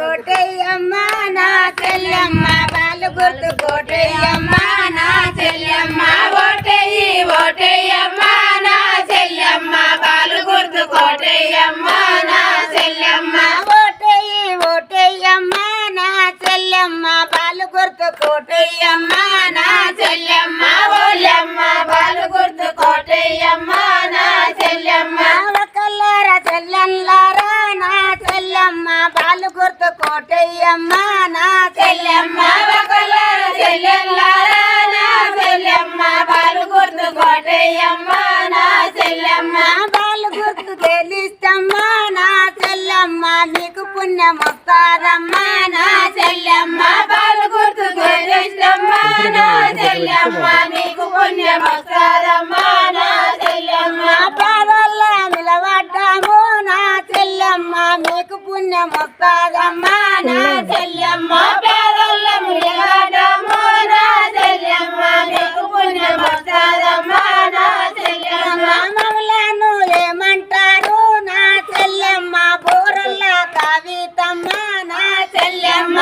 కోటయ్యమ్మ నా చెల్లెమ్మ బాలు గుర్తు కోటయ్యమ్మ నా చెల్లెమ్మ. ఓటయ్యి ఓటయ్యమ్మ నా చెల్లెమ్మ. బాలు గుర్తు కోటయ్యమ్మ నా చెల్లెమ్మ. ఓటయ్యి ఓటయ్యమ్మ నా చెల్లెమ్మ. బాలు గుర్తు కోటయ్యమ్మ నా చెల్లెమ్మ. ఓలమ్మ బాలు గుర్తు కోటయ్యమ్మ నా చెల్లెమ్మ. ఒకళ్ళారా చెల్లెల్లారా నా చెల్లెమ్మ బాలు గుర్తు కోటయ్యమ్మ నా చెల్లెమ్మ. ఒకళ్ళారా చెల్లెల్లారా నా చెల్లెమ్మ. బాలు గుర్తు కోటయ్యమ్మ నా చెల్లెమ్మ. బాలు గుర్తు తెలిస్తమ్మ నా చెల్లెమ్మ. నీకు పుణ్యం వస్తారమ్మ నా చెల్లెమ్మ. బాలు గుర్తు తెలిస్తమ్మ నా చెల్లెమ్మ. నీకు పుణ్యం వస్తారమ్మ తల్లికి పుణ్యం వస్తాదమ్మ నా చెల్లెమ్మ నా చెల్లెమ్మ నీకు పుణ్యం నా చెల్లెమ్మ. నా చెల్లెమ్మ కవితమ్మ నా చెల్లెమ్మ